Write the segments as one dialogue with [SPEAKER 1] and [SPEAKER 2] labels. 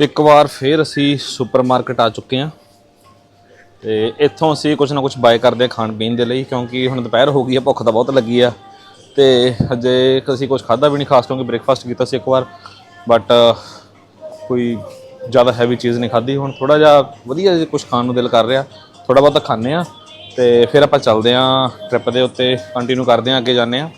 [SPEAKER 1] ਇੱਕ ਵਾਰ ਫੇਰ ਅਸੀਂ ਸੁਪਰਮਾਰਕਟ ਆ ਚੁੱਕੇ ਹਾਂ। ਤੇ ਇੱਥੋਂ ਅਸੀਂ ਕੁਝ ਨਾ ਕੁਝ ਬਾਏ ਕਰਦੇ ਹਾਂ ਖਾਣ ਪੀਣ ਦੇ ਲਈ, ਕਿਉਂਕਿ ਹੁਣ ਦੁਪਹਿਰ ਹੋ ਗਈ ਹੈ, ਭੁੱਖ ਤਾਂ ਬਹੁਤ ਲੱਗੀ ਆ। ਤੇ ਅਜੇ ਅਸੀਂ ਕੁਝ ਖਾਦਾ ਵੀ ਨਹੀਂ, ਖਾਸ ਕਿਉਂਕਿ ਬ੍ਰੇਕਫਾਸਟ ਕੀਤਾ ਸੀ ਇੱਕ ਵਾਰ। ਬਟ ਕੋਈ ਜ਼ਿਆਦਾ ਹੈਵੀ ਚੀਜ਼ ਨਹੀਂ ਖਾਧੀ। ਹੁਣ ਥੋੜਾ ਜਿਹਾ ਵਧੀਆ ਜਿਹਾ ਕੁਝ ਖਾਣ ਨੂੰ ਦਿਲ ਕਰ ਰਿਹਾ। ਥੋੜਾ ਬਹੁਤਾ ਖਾਂਦੇ ਆ ਤੇ ਫਿਰ ਆਪਾਂ ਚੱਲਦੇ ਆ ਟ੍ਰਿਪ ਦੇ ਉੱਤੇ ਕੰਟੀਨਿਊ ਕਰਦੇ ਆ ਅੱਗੇ ਜਾਂਦੇ ਆ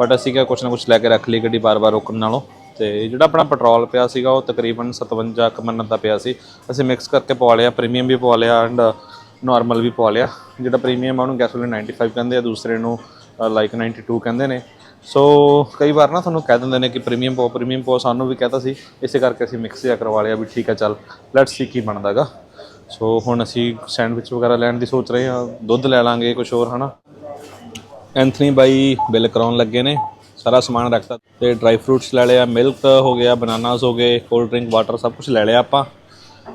[SPEAKER 1] ਬਟ ਅਸੀਂ ਕਿਹਾ ਕੁਝ ਨਾ ਕੁਝ ਲੈ ਕੇ ਰੱਖ ਲਈ ਗੱਡੀ ਬਾਰ-ਬਾਰ ਰੋਕਣ ਨਾਲੋਂ। ਤੇ ਜਿਹੜਾ ਆਪਣਾ ਪੈਟਰੋਲ ਪਿਆ ਸੀਗਾ ਉਹ ਤਕਰੀਬਨ 57 ਕੁ ਮੰਨਤ ਦਾ ਪਿਆ ਸੀ। ਅਸੀਂ ਮਿਕਸ ਕਰਕੇ ਪਵਾ ਲਿਆ ਪ੍ਰੀਮੀਅਮ ਵੀ ਪਵਾ ਲਿਆ ਐਂਡ ਨਾਰਮਲ ਵੀ ਪਵਾ ਲਿਆ। ਜਿਹੜਾ ਪ੍ਰੀਮੀਅਮ ਆ ਉਹਨੂੰ ਗੈਸੋਲੀਨ 95 ਕਹਿੰਦੇ ਆ, ਦੂਸਰੇ ਨੂੰ ਲਾਈਕ 92 ਕਹਿੰਦੇ ਨੇ। ਸੋ ਕਈ ਵਾਰ ਨਾ ਤੁਹਾਨੂੰ ਕਹਿ ਦਿੰਦੇ ਨੇ ਕਿ ਪ੍ਰੀਮੀਅਮ ਪਾਓ ਪ੍ਰੀਮੀਅਮ ਪਾਓ, ਸਾਨੂੰ ਵੀ ਕਹਤਾ ਸੀ। ਇਸੇ ਕਰਕੇ ਅਸੀਂ ਮਿਕਸ ਜਿਹਾ ਕਰਵਾ ਲਿਆ ਵੀ ਠੀਕ ਹੈ ਚੱਲ ਲੈਟਸ ਸੀ ਕੀ ਬਣਦਾਗਾ ਸੋ ਹੁਣ ਅਸੀਂ ਸੈਂਡਵਿਚ ਵਗੈਰਾ ਲੈਣ ਦੀ ਸੋਚ ਰਹੇ ਹਾਂ, ਦੁੱਧ ਲੈ ਲਾਂਗੇ ਕੁਝ ਹੋਰ, ਹਨਾ। ਐਂਥਨੀ ਬਾਈ ਬਿੱਲ ਕਰਾਉਣ ਲੱਗੇ ਨੇ। ਸਾਰਾ ਸਮਾਨ ਰੱਖਤਾ ਤੇ ਡਰਾਈ ਫਰੂਟਸ ਲੈ ਲਿਆ ਮਿਲਕ ਹੋ ਗਿਆ ਬਨਾਨਾਸ ਹੋ ਗਏ ਕੋਲਡ ਡਰਿੰਕ ਵਾਟਰ ਸਭ ਕੁਝ ਲੈ ਲਿਆ ਆਪਾਂ।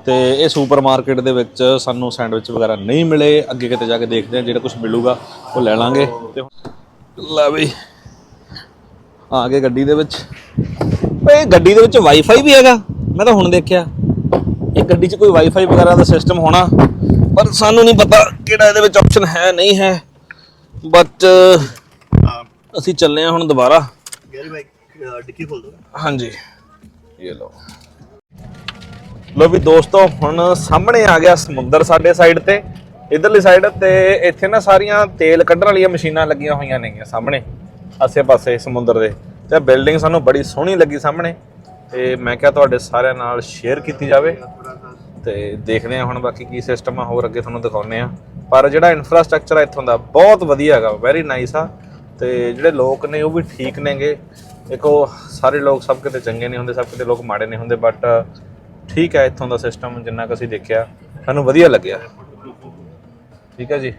[SPEAKER 1] ਤੇ ਇਹ ਸੁਪਰ ਮਾਰਕੀਟ ਦੇ ਵਿੱਚ ਸਾਨੂੰ ਸੈਂਡਵਿਚ ਵਗੈਰਾ ਨਹੀਂ ਮਿਲੇ। ਅੱਗੇ ਕਿਤੇ ਜਾ ਕੇ ਦੇਖਦੇ ਹਾਂ, ਜਿਹੜਾ ਕੁਝ ਮਿਲੂਗਾ, ਉਹ ਲੈ ਲਾਂਗੇ। ਤੇ ਲੈ ਬਈ। ਆ ਗਏ ਗੱਡੀ ਦੇ ਵਿੱਚ। ਓਏ, ਗੱਡੀ ਦੇ ਵਿੱਚ ਵਾਈਫਾਈ ਵੀ ਹੈਗਾ। ਮੈਂ ਤਾਂ ਹੁਣ ਦੇਖਿਆ। ਇਹ ਗੱਡੀ 'ਚ ਕੋਈ ਵਾਈਫਾਈ ਵਗੈਰਾ ਦਾ ਸਿਸਟਮ ਹੋਣਾ, ਪਰ ਸਾਨੂੰ ਨਹੀਂ ਪਤਾ ਕਿਹੜਾ ਇਹਦੇ ਵਿੱਚ ਆਪਸ਼ਨ ਹੈ, ਨਹੀਂ ਹੈ। ਬਟ ਅਸੀਂ ਚੱਲੇ ਹਾਂ ਹੁਣ ਦੁਬਾਰਾ।
[SPEAKER 2] ਗੈਰੀ ਬਾਈਕ ਡਿੱਕੀ ਖੋਲ ਦੋ।
[SPEAKER 1] ਹਾਂਜੀ। ਇਹ ਲਓ। ਲੋ ਵੀ ਦੋਸਤੋ ਹੁਣ ਸਾਹਮਣੇ ਆ ਗਿਆ ਸਮੁੰਦਰ ਸਾਡੇ ਸਾਈਡ ਤੇ ਇਧਰਲੀ ਸਾਈਡ ਤੇ ਇੱਥੇ ਨਾ ਸਾਰੀਆਂ ਤੇਲ ਕੱਢਣ ਵਾਲੀਆਂ ਮਸ਼ੀਨਾਂ ਲੱਗੀਆਂ ਹੋਈਆਂ ਨੇਗੀਆਂ ਸਾਹਮਣੇ ਆਸੇ-ਪਾਸੇ ਸਮੁੰਦਰ ਦੇ। ਤੇ ਬਿਲਡਿੰਗ ਸਾਨੂੰ ਬੜੀ ਸੋਹਣੀ ਲੱਗੀ ਸਾਹਮਣੇ। ਤੇ ਮੈਂ ਕਿਹਾ ਤੁਹਾਡੇ ਸਾਰਿਆਂ ਨਾਲ ਸ਼ੇਅਰ ਕੀਤੀ ਜਾਵੇ। ਤੇ ਦੇਖਦੇ ਹਾਂ ਹੁਣ ਬਾਕੀ ਕੀ ਸਿਸਟਮ ਆ ਹੋਰ ਅੱਗੇ ਤੁਹਾਨੂੰ ਦਿਖਾਉਨੇ ਆ ਪਰ ਜਿਹੜਾ ਇਨਫਰਾਸਟ੍ਰਕਚਰ ਆ ਇੱਥੋਂ ਦਾ ਬਹੁਤ ਵਧੀਆ ਹੈਗਾ ਵੈਰੀ ਨਾਈਸ ਆ। ਤੇ ਜਿਹੜੇ ਲੋਕ ਨੇ ਉਹ ਵੀ ਠੀਕ ਨੇਗੇ। ਦੇਖੋ ਸਾਰੇ ਲੋਕ ਸਭ ਕਿਤੇ ਚੰਗੇ ਨਹੀਂ ਹੁੰਦੇ, ਸਭ ਕਿਤੇ ਲੋਕ ਮਾੜੇ ਨਹੀਂ ਹੁੰਦੇ ਬਟ ਠੀਕ ਹੈ ਇੱਥੋਂ ਦਾ ਸਿਸਟਮ ਜਿੰਨਾ ਕੁ ਅਸੀਂ ਦੇਖਿਆ, ਸਾਨੂੰ ਵਧੀਆ ਲੱਗਿਆ। ਠੀਕ ਹੈ ਜੀ।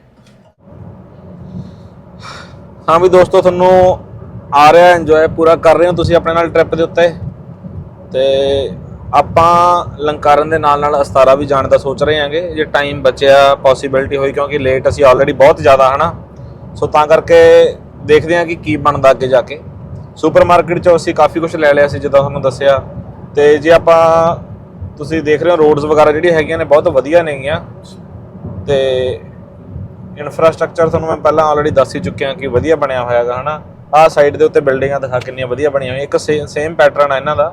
[SPEAKER 1] ਹਾਂ ਵੀ ਦੋਸਤੋ, ਤੁਹਾਨੂੰ ਆ ਰਿਹਾ ਇੰਜੋਏ ਪੂਰਾ ਕਰ ਰਹੇ ਹੋ ਤੁਸੀਂ ਆਪਣੇ ਨਾਲ ਟ੍ਰਿਪ ਦੇ ਉੱਤੇ। ਤੇ ਆਪਾਂ ਲੰਕਾਰਨ ਦੇ ਨਾਲ ਨਾਲ ਅਸਤਾਰਾ ਵੀ ਜਾਣ ਦਾ ਸੋਚ ਰਹੇ ਹਾਂਗੇ, ਜੇ ਟਾਈਮ ਬਚਿਆ ਪੋਸੀਬਿਲਿਟੀ ਹੋਈ, ਕਿਉਂਕਿ ਲੇਟ ਅਸੀਂ ਆਲਰੇਡੀ ਬਹੁਤ ਜ਼ਿਆਦਾ, ਹਨਾ। ਸੋ ਤਾਂ ਕਰਕੇ ਦੇਖਦੇ ਹਾਂ ਕਿ ਕੀ ਬਣਦਾ ਅੱਗੇ ਜਾ ਕੇ। ਸੁਪਰਮਾਰਕਟ ਚੋਂ ਅਸੀਂ ਕਾਫੀ ਕੁਝ ਲੈ ਲਿਆ ਸੀ, ਜਿੱਦਾਂ ਤੁਹਾਨੂੰ ਦੱਸਿਆ। ਤੇ ਜੇ ਆਪਾਂ ਤੁਸੀਂ ਦੇਖ ਰਹੇ ਹੋ, ਰੋਡਸ ਵਗੈਰਾ ਜਿਹੜੀਆਂ ਹੈਗੀਆਂ ਨੇ, ਬਹੁਤ ਵਧੀਆ ਨੇਗੀਆਂ ਤੇ ਇਨਫਰਾਸਟ੍ਰਕਚਰ ਤੁਹਾਨੂੰ ਮੈਂ ਪਹਿਲਾਂ ਆਲਰੇਡੀ ਦੱਸ ਹੀ ਚੁੱਕਿਆ ਕਿ ਵਧੀਆ ਬਣਿਆ ਹੋਇਆ ਹੈਗਾ, ਹਨਾ। ਆਹ ਸਾਈਡ ਦੇ ਉੱਤੇ ਬਿਲਡਿੰਗਾਂ ਦਿਖਾ ਕਿੰਨੀਆਂ ਵਧੀਆ ਬਣੀਆਂ ਹੋਈਆਂ। ਇੱਕ ਸੇਮ ਪੈਟਰਨ ਆ ਇਹਨਾਂ ਦਾ।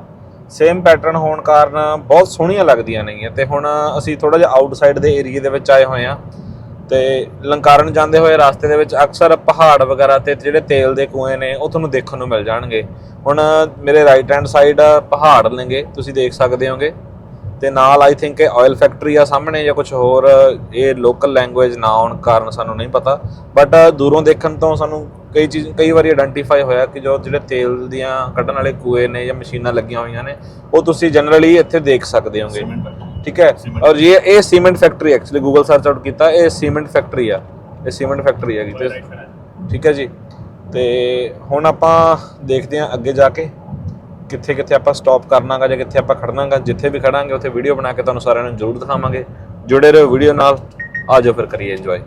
[SPEAKER 1] ਸੇਮ ਪੈਟਰਨ ਹੋਣ ਕਾਰਨ ਬਹੁਤ ਸੋਹਣੀਆਂ ਲੱਗਦੀਆਂ ਨੇਗੀਆਂ ਤੇ ਹੁਣ ਅਸੀਂ ਥੋੜਾ ਜਿਹਾ ਆਊਟਸਾਈਡ ਦੇ ਏਰੀਆ ਦੇ ਵਿੱਚ ਆਏ ਹੋਏ ਆ ਤੇ ਲੰਕਾਰਨ ਜਾਂਦੇ ਹੋਏ ਰਸਤੇ ਦੇ ਵਿੱਚ ਅਕਸਰ ਪਹਾੜ ਵਗੈਰਾ ਤੇ ਜਿਹੜੇ ਤੇਲ ਦੇ ਕੂਏ ਨੇ, ਉਹ ਤੁਹਾਨੂੰ ਦੇਖਣ ਨੂੰ ਮਿਲ ਜਾਣਗੇ। ਹੁਣ ਮੇਰੇ ਰਾਈਟ ਹੈਂਡ ਸਾਈਡ ਪਹਾੜ ਨੇਗੇ, ਤੁਸੀਂ ਦੇਖ ਸਕਦੇ ਹੋਗੇ। ਤੇ ਨਾਲ ਆਈ ਥਿੰਕ ਇਹ ਆਇਲ ਫੈਕਟਰੀ ਆ ਸਾਹਮਣੇ ਜਾਂ ਕੁਝ ਹੋਰ, ਇਹ ਲੋਕਲ ਲੈਂਗੁਏਜ ਨਾ ਆਉਣ ਕਾਰਨ ਸਾਨੂੰ ਨਹੀਂ ਪਤਾ। ਬਟ ਦੂਰੋਂ ਦੇਖਣ ਤੋਂ ਸਾਨੂੰ ਕਈ ਚੀਜ਼, ਕਈ ਵਾਰੀ ਆਇਡੈਂਟੀਫਾਈ ਹੋਇਆ ਕਿ ਜੋ ਜਿਹੜੇ ਤੇਲ ਦੀਆਂ ਕੱਢਣ ਵਾਲੇ ਕੂਏ ਨੇ ਜਾਂ ਮਸ਼ੀਨਾਂ ਲੱਗੀਆਂ ਹੋਈਆਂ ਨੇ, ਉਹ ਤੁਸੀਂ ਜਨਰਲੀ ਇੱਥੇ ਦੇਖ ਸਕਦੇ ਹੋਗੇ। ਠੀਕ ਹੈ? ਔਰ ਇਹ ਇਹ cement factory actually Google search out ਕੀਤਾ ਇਹ ਸੀਮੈਂਟ ਫੈਕਟਰੀ ਆ। ਇਹ ਸੀਮੈਂਟ ਫੈਕਟਰੀ ਹੈਗੀ ਤੇ ਠੀਕ ਹੈ ਜੀ। ਤੇ ਹੁਣ ਆਪਾਂ ਦੇਖਦੇ ਹਾਂ ਅੱਗੇ ਜਾ ਕੇ ਕਿੱਥੇ ਕਿੱਥੇ ਆਪਾਂ ਸਟਾਪ ਕਰਨਾਗਾ ਜਾਂ ਕਿੱਥੇ ਆਪਾਂ ਖੜਨਾਗਾ। ਜਿੱਥੇ ਵੀ ਖੜਾਂਗੇ ਉੱਥੇ ਵੀਡੀਓ ਬਣਾ ਕੇ ਤੁਹਾਨੂੰ ਸਾਰਿਆਂ ਨੂੰ ਜ਼ਰੂਰ ਦਿਖਾਵਾਂਗੇ। ਜੁੜੇ ਰਹੋ ਵੀਡੀਓ ਨਾਲ। ਆ ਜਾਓ ਫਿਰ ਕਰੀਏ ਇੰਜੋਏ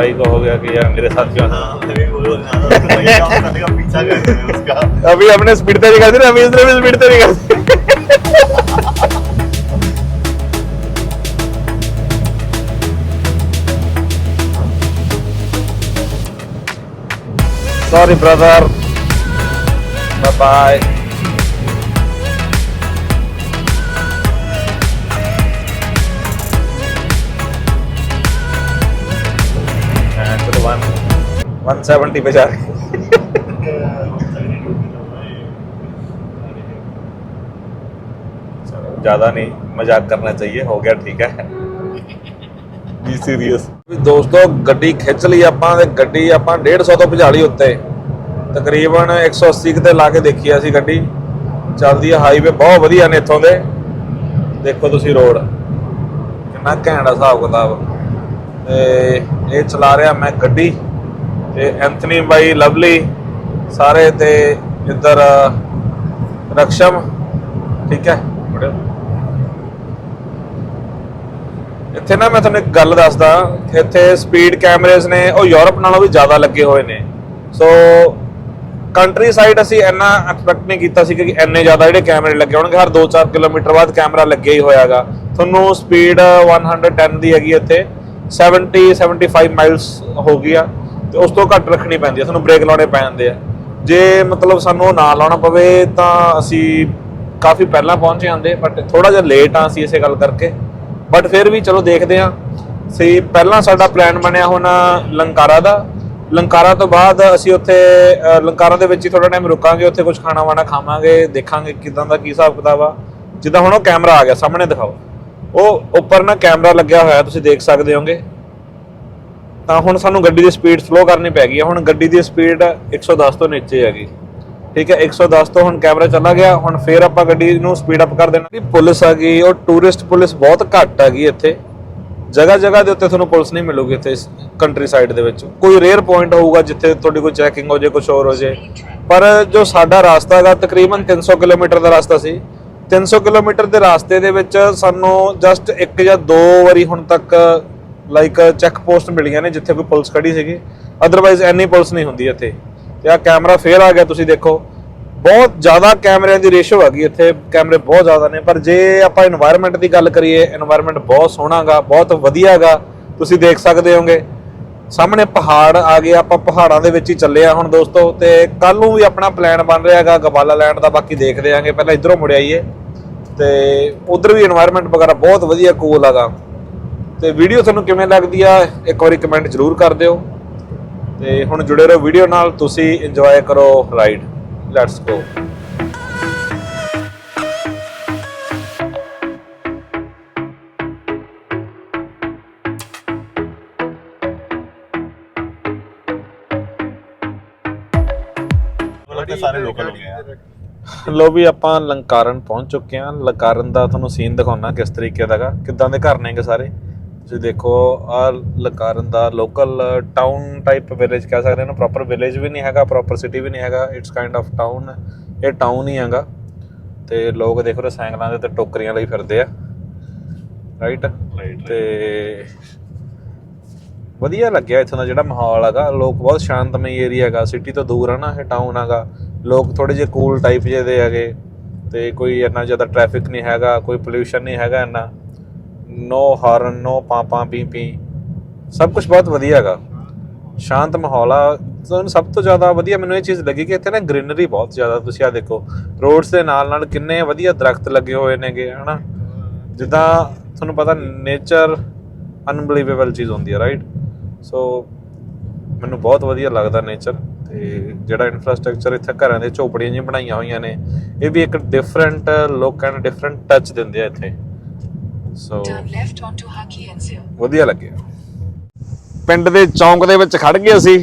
[SPEAKER 1] भाई को हो गया कि यार मेरे साथ क्यों
[SPEAKER 2] हाँ अभी बोलो ना काम करने का पीछा कर रहे हैं उसका
[SPEAKER 1] अभी अपने स्पीड तेरी कर दी ना अभी इसने भी स्पीड तेरी कर दी Sorry, brother. Bye bye. 170 पे जा रहे हैं। ज्यादा नहीं मजाक करना चाहिए हो गया ठीक है ਬੀ ਸੀਰੀਅਸ ਦੋਸਤੋ ਗੱਡੀ ਖਿੱਚ ਲਈ ਆਪਾਂ ਤੇ ਗੱਡੀ ਆਪਾਂ 150 ਤੋਂ ਭਜਾ ਲਈ ਉੱਤੇ ਤਕਰੀਬਨ 180 ਕਿਤੇ ਲਾ ਕੇ ਦੇਖੀ ਅਸੀਂ ਗੱਡੀ ਚੱਲਦੀ ਹੈ ਹਾਈਵੇ ਬਹੁਤ ਵਧੀਆ ਨੇ ਇੱਥੋਂ ਦੇ ਦੇਖੋ ਤੁਸੀਂ ਰੋਡ ਕਿੰਨਾ ਘੈਂਟ ਆ ਹਿਸਾਬ ਕਿਤਾਬ ਤੇ ਇਹ ਚਲਾ ਰਿਹਾ ਮੈਂ ਗੱਡੀ ਤੇ ਐਂਥਨੀ ਬਾਈ ਲਵਲੀ ਸਾਰੇ ਤੇ ਇੱਧਰ ਰਕਸ਼ਮ ਠੀਕ ਹੈ? ਇੱਥੇ ਨਾ ਮੈਂ ਤੁਹਾਨੂੰ ਇੱਕ ਗੱਲ ਦੱਸਦਾ ਇੱਥੇ ਸਪੀਡ ਕੈਮਰੇਜ਼ ਨੇ ਉਹ ਯੂਰਪ ਨਾਲੋਂ ਵੀ ਜ਼ਿਆਦਾ ਲੱਗੇ ਹੋਏ ਨੇ। ਸੋ ਕੰਟਰੀ ਸਾਈਡ ਅਸੀਂ ਇੰਨਾ ਐਕਸਪੈਕਟ ਨਹੀਂ ਕੀਤਾ ਸੀ ਕਿ ਇੰਨੇ ਜ਼ਿਆਦਾ ਜਿਹੜੇ ਕੈਮਰੇ ਲੱਗੇ ਹੋਣਗੇ। ਹਰ 2-4 ਕਿਲੋਮੀਟਰ ਬਾਅਦ ਕੈਮਰਾ ਲੱਗਿਆ ਹੀ ਹੋਇਆਗਾ। ਤੁਹਾਨੂੰ ਸਪੀਡ 110 ਦੀ ਹੈਗੀ ਇੱਥੇ। 70 75 ਮਾਈਲਸ ਹੋ ਗਈ ਆ। ਤੇ ਉਸ ਤੋਂ ਘੱਟ ਰੱਖਣੀ ਪੈਂਦੀ ਹੈ ਸਾਨੂੰ ਬ੍ਰੇਕ ਲਾਉਣੇ ਪੈ ਜਾਂਦੇ ਆ। ਜੇ ਮਤਲਬ ਸਾਨੂੰ ਨਾ ਲਾਉਣਾ ਪਵੇ ਤਾਂ ਅਸੀਂ ਕਾਫੀ ਪਹਿਲਾਂ ਪਹੁੰਚ ਜਾਂਦੇ ਬਟ ਥੋੜਾ ਜਿਹਾ ਲੇਟ ਆ ਅਸੀਂ ਇਸੇ ਗੱਲ ਕਰਕੇ। ਬਟ ਫਿਰ ਵੀ ਚਲੋ ਦੇਖਦੇ ਹਾਂ ਸਹੀ, ਪਹਿਲਾਂ ਸਾਡਾ ਪਲਾਨ ਬਣਿਆ ਹੁਣ ਲੰਕਾਰਾ ਦਾ। ਲੰਕਾਰਾ ਤੋਂ ਬਾਅਦ ਅਸੀਂ ਉੱਥੇ ਲੰਕਾਰਾ ਦੇ ਵਿੱਚ ਹੀ ਥੋੜਾ ਟਾਈਮ ਰੁਕਾਂਗੇ, ਉੱਥੇ ਕੁਝ ਖਾਣਾ ਵਾਣਾ ਖਾਵਾਂਗੇ, ਦੇਖਾਂਗੇ ਕਿਦਾਂ ਦਾ, ਕੀ ਹਿਸਾਬ ਕਿਤਾਬ ਆ। ਜਿੱਦਾਂ ਹੁਣ ਉਹ ਕੈਮਰਾ ਆ ਗਿਆ, ਸਾਹਮਣੇ ਦਿਖਾਓ। ਉਹ ਉੱਪਰ ਨਾ ਕੈਮਰਾ ਲੱਗਿਆ ਹੋਇਆ, ਤੁਸੀਂ ਦੇਖ ਸਕਦੇ ਹੋਗੇ। ਤਾਂ ਹੁਣ ਸਾਨੂੰ ਗੱਡੀ ਦੀ ਸਪੀਡ ਸਲੋ ਕਰਨੀ ਪੈ ਗਈ ਹੈ ਹੁਣ ਗੱਡੀ ਦੀ ਸਪੀਡ 110 ਤੋਂ ਨੀਚੇ ਹੈਗੀ ਠੀਕ ਹੈ 110 ਤੋਂ ਹੁਣ ਕੈਮਰਾ ਚਲਾ ਗਿਆ। ਹੁਣ ਫੇਰ ਆਪਾਂ ਗੱਡੀ ਨੂੰ ਸਪੀਡ ਅਪ ਕਰ ਦੇਣਾ। ਜਿਹੜੀ ਪੁਲਿਸ ਆ ਗਈ, ਉਹ ਟੂਰਿਸਟ ਪੁਲਿਸ ਬਹੁਤ ਘੱਟ ਹੈਗੀ ਇੱਥੇ। ਜਗ੍ਹਾ ਜਗ੍ਹਾ ਦੇ ਉੱਤੇ ਤੁਹਾਨੂੰ ਪੁਲਿਸ ਨਹੀਂ ਮਿਲੂਗੀ ਇੱਥੇ ਇਸ ਕੰਟਰੀ ਸਾਈਡ ਦੇ ਵਿੱਚ। ਕੋਈ ਰੇਅਰ ਪੁਆਇੰਟ ਹੋਊਗਾ ਜਿੱਥੇ ਤੁਹਾਡੀ ਕੋਈ ਚੈਕਿੰਗ ਹੋ ਜੇ ਕੁਝ ਹੋਰ ਹੋ ਜੇ। ਪਰ ਜੋ ਸਾਡਾ ਰਾਸਤਾ ਹੈਗਾ, ਤਕਰੀਬਨ 300 ਕਿਲੋਮੀਟਰ ਦਾ ਰਾਸਤਾ ਸੀ। 300 ਕਿਲੋਮੀਟਰ ਦੇ ਰਾਸਤੇ ਦੇ ਵਿੱਚ ਸਾਨੂੰ ਜਸਟ ਇੱਕ ਜਾਂ ਦੋ ਵਾਰੀ ਹੁਣ ਤੱਕ ਲਾਈਕ ਚੈੱਕ ਪੋਸਟ ਮਿਲੀਆਂ ਨੇ ਜਿੱਥੇ ਕੋਈ ਪੁਲਿਸ ਖੜੀ ਸੀਗੀ। ਅਦਰਵਾਈਜ਼ ਐਨੀ ਪੁਲਿਸ ਨਹੀਂ ਹੁੰਦੀ ਇੱਥੇ। ਤੇ ਆ ਕੈਮਰਾ ਫੇਰ ਆ ਗਿਆ, ਤੁਸੀਂ ਦੇਖੋ। ਬਹੁਤ ਜ਼ਿਆਦਾ ਕੈਮਰਿਆਂ ਦੀ ਰੇਸ਼ੋ ਹੈਗੀ ਇੱਥੇ। ਕੈਮਰੇ ਬਹੁਤ ਜ਼ਿਆਦਾ ਨੇ। ਪਰ ਜੇ ਆਪਾਂ এনवायरमेंट ਦੀ ਗੱਲ ਕਰੀਏ এনवायरमेंट ਬਹੁਤ ਸੋਹਣਾਗਾ ਬਹੁਤ ਵਧੀਆਗਾ ਤੁਸੀਂ ਦੇਖ ਸਕਦੇ ਹੋਗੇ। ਸਾਹਮਣੇ ਪਹਾੜ ਆ ਗਏ, ਆਪਾਂ ਪਹਾੜਾਂ ਦੇ ਵਿੱਚ ਹੀ ਚੱਲੇ ਆ ਹੁਣ ਦੋਸਤੋ। ਤੇ ਕੱਲ ਨੂੰ ਵੀ ਆਪਣਾ ਪਲਾਨ ਬਣ ਰਿਹਾਗਾ ਗਵਾਲਾ ਲੈਂਡ ਦਾ। ਬਾਕੀ ਦੇਖਦੇ ਆਂਗੇ। ਪਹਿਲਾਂ ਇਧਰੋਂ ਮੁੜ ਆਈਏ। ਤੇ ਉਧਰ ਵੀ এনवायरमेंट ਵਗੈਰਾ ਬਹੁਤ ਵਧੀਆ ਕੂਲ ਆਗਾ ਤੇ ਵੀਡੀਓ ਤੁਹਾਨੂੰ ਕਿਵੇਂ ਲੱਗਦੀ ਆ ਇੱਕ ਵਾਰੀ ਕਮੈਂਟ ਜ਼ਰੂਰ ਕਰ ਦਿਓ। ਤੇ ਹੁਣ ਜੁੜੇ ਰਹੋ ਵੀਡੀਓ ਨਾਲ ਤੁਸੀਂ ਇੰਜੋਏ ਕਰੋ ਰਾਈਡ ਲੈਟਸ ਗੋ ਲੋ ਵੀ ਆਪਾਂ ਲੰਕਾਰਨ ਪਹੁੰਚ ਚੁੱਕੇ ਹਾਂ। ਲੰਕਾਰਨ ਦਾ ਤੁਹਾਨੂੰ ਸੀਨ ਦਿਖਾਉਣਾ ਕਿਸ ਤਰੀਕੇ ਦਾਗਾ ਕਿੱਦਾਂ ਦੇ ਘਰ ਨੇਗੇ ਸਾਰੇ? ਤੁਸੀਂ ਦੇਖੋ ਆ ਲੰਕਾਰਨ ਦਾ ਲੋਕਲ ਟਾਊਨ ਟਾਈਪ ਵਿਲੇਜ ਕਹਿ ਸਕਦੇ ਇਹਨੂੰ ਪ੍ਰੋਪਰ ਵਿਲੇਜ ਵੀ ਨਹੀਂ ਹੈਗਾ ਪ੍ਰੋਪਰ ਸਿਟੀ ਵੀ ਨਹੀਂ ਹੈਗਾ ਇਟਸ ਕਾਈਂਡ ਆਫ ਟਾਊਨ ਇਹ ਟਾਊਨ ਹੀ ਹੈਗਾ। ਤੇ ਲੋਕ ਦੇਖੋ ਸਾਈਕਲਾਂ ਦੇ ਤੇ ਟੋਕਰੀਆਂ ਲਈ ਫਿਰਦੇ ਆ। ਰਾਈਟ ਤੇ ਵਧੀਆ ਲੱਗਿਆ ਇੱਥੋਂ ਦਾ ਜਿਹੜਾ ਮਾਹੌਲ ਹੈਗਾ। ਲੋਕ ਬਹੁਤ ਸ਼ਾਂਤਮਈ ਏਰੀਆ ਹੈਗਾ ਸਿਟੀ ਤੋਂ ਦੂਰ ਹੈ ਨਾ ਇਹ ਟਾਊਨ ਹੈਗਾ। ਲੋਕ ਥੋੜੇ ਜਿਹੇ ਕੂਲ ਟਾਈਪ ਜਿਹੇ ਦੇ ਹੈਗੇ। ਤੇ ਕੋਈ ਇੰਨਾ ਜ਼ਿਆਦਾ ਟ੍ਰੈਫਿਕ ਨਹੀਂ ਹੈਗਾ ਕੋਈ ਪੋਲਿਊਸ਼ਨ ਨਹੀਂ ਹੈਗਾ ਇੰਨਾ। ਨੋ ਹਾਰਨ, ਨੋ ਪਾਪਾਂ ਪੀ ਪੀ ਸਭ ਕੁਝ ਬਹੁਤ ਵਧੀਆ ਹੈਗਾ। ਸ਼ਾਂਤ ਮਾਹੌਲ ਆ। ਤੁਹਾਨੂੰ ਸਭ ਤੋਂ ਜ਼ਿਆਦਾ ਵਧੀਆ ਮੈਨੂੰ ਇਹ ਚੀਜ਼ ਲੱਗੀ ਕਿ ਇੱਥੇ ਨਾ ਗ੍ਰੀਨਰੀ ਬਹੁਤ ਜ਼ਿਆਦਾ। ਤੁਸੀਂ ਆ ਦੇਖੋ, ਰੋਡਸ ਦੇ ਨਾਲ ਨਾਲ ਕਿੰਨੇ ਵਧੀਆ ਦਰਖਤ ਲੱਗੇ ਹੋਏ ਨੇਗੇ, ਹਨਾ? ਜਿੱਦਾਂ ਤੁਹਾਨੂੰ ਪਤਾ ਨੇਚਰ ਅਨਬਲੀਵੇਬਲ ਚੀਜ਼ ਹੁੰਦੀ ਹੈ ਰਾਈਟ ਸੋ ਮੈਨੂੰ ਬਹੁਤ ਵਧੀਆ ਲੱਗਦਾ ਨੇਚਰ ਤੇ ਜਿਹੜਾ ਇਨਫਰਾਸਟ੍ਰਕਚਰ ਇੱਥੇ ਘਰਾਂ ਦੇ ਝੋਪੜੀਆਂ ਜਿਹੀਆਂ ਬਣਾਈਆਂ ਹੋਈਆਂ ਨੇ, ਇਹ ਵੀ ਇੱਕ different look and different touch ਦਿੰਦੇ ਆ ਇੱਥੇ। ਸੋ. ਵਧੀਆ ਲੱਗਿਆ ਪਿੰਡ ਦੇ ਚੌਂਕ ਦੇ ਵਿੱਚ ਖੜ ਗਏ ਅਸੀਂ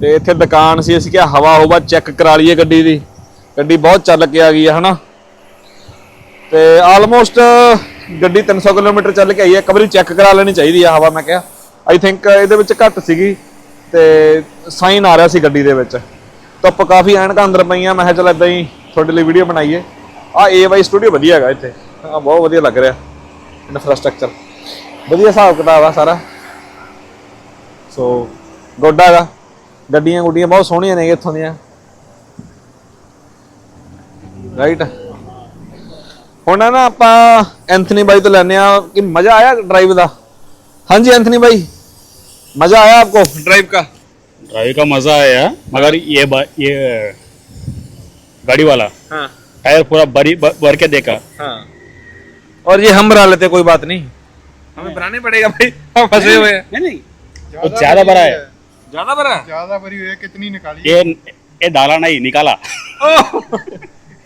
[SPEAKER 1] ਤੇ ਇੱਥੇ ਦੁਕਾਨ ਸੀ ਅਸੀਂ ਕਿਹਾ ਹਵਾ ਹੋਵਾ ਚੈੱਕ ਕਰਾ ਲਈਏ ਗੱਡੀ ਦੀ। ਗੱਡੀ ਬਹੁਤ ਚੱਲ ਕੇ ਆ ਗਈ ਹੈ ਹਨਾ? ਤੇ ਆਲਮੋਸਟ ਗੱਡੀ 300 ਕਿਲੋਮੀਟਰ ਚੱਲ ਕੇ ਆਈ ਹੈ ਇੱਕ ਵਾਰੀ ਚੈੱਕ ਕਰਾ ਲੈਣੀ ਚਾਹੀਦੀ ਆ ਹਵਾ ਮੈਂ ਕਿਹਾ। ਆਈ ਥਿੰਕ ਇਹਦੇ ਵਿੱਚ ਘੱਟ ਸੀਗੀ ਤੇ ਸਾਈਨ ਆ ਰਿਹਾ ਸੀ ਗੱਡੀ ਦੇ ਵਿੱਚ। ਧੁੱਪ ਕਾਫੀ ਐਨਕਾਂ ਅੰਦਰ ਪਈਆਂ ਮੈਂ ਕਿਹਾ ਚਲ ਇਦਾਂ ਹੀ ਤੁਹਾਡੇ ਲਈ ਵੀਡੀਓ ਬਣਾਈਏ। ਆ ਏਵਾਈ ਸਟੂਡੀਓ ਵਧੀਆ ਹੈਗਾ ਇੱਥੇ। ਆ ਬਹੁਤ ਵਧੀਆ ਲੱਗ ਰਿਹਾ। ਇਨਫਰਾਸਟ੍ਰਕਚਰ ਵਧੀਆ ਹਿਸਾਬ ਕਿਤਾਬ ਆ ਸਾਰਾ ਸੋ ਗੋਡਾ ਹੈਗਾ ਗੱਡੀਆਂ ਗੁੱਡੀਆਂ ਬਹੁਤ ਸੋਹਣੀਆਂ ਨੇ ਇੱਥੋਂ ਦੀਆਂ ਰਾਈਟ ਹੁਣ ਨਾ ਆਪਾਂ ਐਂਥਨੀ ਬਾਈ ਤੋਂ ਲੈਣੇ ਆ ਕਿ ਮਜ਼ਾ ਆਇਆ ਡਰਾਈਵ ਦਾ ਹਾਂਜੀ ਐਂਥਨੀ ਬਾਈ मजा आया आपको ड्राइव का
[SPEAKER 3] ड्राइव का मजा आया मगर ये बा- ये गाड़ी वाला
[SPEAKER 1] हाँ
[SPEAKER 3] टायर पूरा बड़ी ब- भर के देखा
[SPEAKER 1] हाँ और ये हम रहा लेते कोई बात नहीं हमें बनाने पड़ेगा भाई हम फंसे हुए हैं
[SPEAKER 3] नहीं नहीं वो ज्यादा बड़ा है
[SPEAKER 1] ज्यादा बड़ा
[SPEAKER 2] है ज्यादा बड़ी है कितनी निकाली
[SPEAKER 3] ये ये डाला नहीं निकाला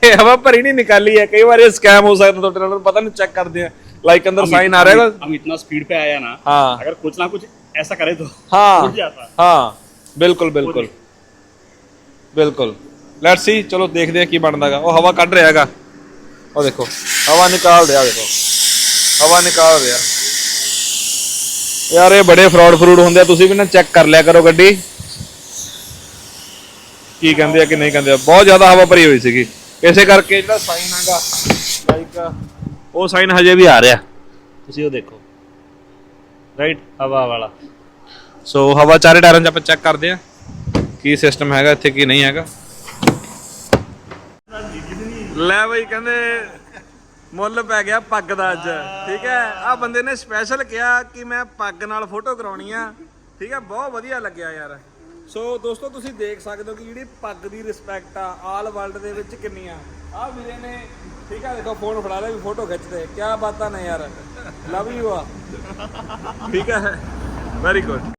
[SPEAKER 1] ये हवा पर ही नहीं निकाली है कई बार ये स्कैम हो सकता है तो ट्रेलर पता नहीं चेक कर दिया लाइक अंदर साइन आ रहा है
[SPEAKER 3] हम इतना स्पीड पे आया ना
[SPEAKER 1] हाँ
[SPEAKER 3] अगर कुछ ना कुछ ऐसा करे तो
[SPEAKER 1] हाँ हाँ ਬਿਲਕੁਲ ਬਿਲਕੁਲ ਬਿਲਕੁਲ ਲੈਟਸ ਸੀ ਚਲੋ ਦੇਖਦੇ ਆ ਕੀ ਬਣਦਾਗਾ ਉਹ ਹਵਾ ਕੱਢ ਰਿਹਾਗਾ ਉਹ ਦੇਖੋ, ਹਵਾ ਨਿਕਾਲ ਰਿਹਾ, ਦੇਖੋ। ਹਵਾ ਨਿਕਾਲ ਰਿਹਾ। ਯਾਰ, ਇਹ ਬੜੇ ਫਰਾਡ ਫਰੂਡ ਹੁੰਦੇ ਆ, ਤੁਸੀਂ ਵੀ ਨਾ ਚੈੱਕ ਕਰ ਲਿਆ ਕਰੋ ਗੱਡੀ। ਕੀ ਕਹਿੰਦੇ ਆ, ਕਿ ਨਹੀਂ ਕਹਿੰਦੇ ਆ, ਬਹੁਤ ਜ਼ਿਆਦਾ ਹਵਾ ਭਰੀ ਹੋਈ ਸੀਗੀ। ਇਸੇ ਕਰਕੇ ਜਿਹੜਾ ਸਾਈਨ ਹੈਗਾ ਲਾਈਕ ਉਹ ਸਾਈਨ ਹਜੇ ਵੀ ਆ ਰਿਹਾ। ਤੁਸੀਂ ਉਹ ਦੇਖੋ। ਰਾਈਟ ਹਵਾ ਵਾਲਾ। ਸੋ ਹਵਾ ਚਾਰੇ ਟਾਇਰਾਂ 'ਚ ਆਪਾਂ ਚੈੱਕ ਕਰਦੇ ਆ, ਕੀ ਸਿਸਟਮ ਹੈਗਾ, ਇੱਥੇ ਕੀ ਨਹੀਂ ਹੈਗਾ। ਲੈ ਬਈ ਕਹਿੰਦੇ ਮੁੱਲ ਪੈ ਗਿਆ ਪੱਗ ਦਾ ਅੱਜ। ਠੀਕ ਹੈ? ਆ ਬੰਦੇ ਨੇ ਸਪੈਸ਼ਲ ਕਿਹਾ ਕਿ ਮੈਂ ਪੱਗ ਨਾਲ ਫੋਟੋ ਕਰਾਉਣੀ ਆ। ਠੀਕ ਹੈ? ਬਹੁਤ ਵਧੀਆ ਲੱਗਿਆ ਯਾਰ। ਸੋ ਦੋਸਤੋ ਤੁਸੀਂ ਦੇਖ ਸਕਦੇ ਹੋ ਕਿ ਜਿਹੜੀ ਪੱਗ ਦੀ ਰਿਸਪੈਕਟ ਆ ਆਲ ਵਰਲਡ ਦੇ ਵਿੱਚ ਕਿੰਨੀ ਆ। ਆ ਵੀਰੇ ਨੇ ਠੀਕ ਹੈ ਦੇਖੋ ਫੋਨ ਫੜਾ ਲਿਆ ਵੀ ਫੋਟੋ ਖਿੱਚਦੇ। ਕੀ ਬਾਤਾਂ ਨੇ ਯਾਰ। ਲਵ ਯੂ ਆ। ਠੀਕ ਹੈ? Very good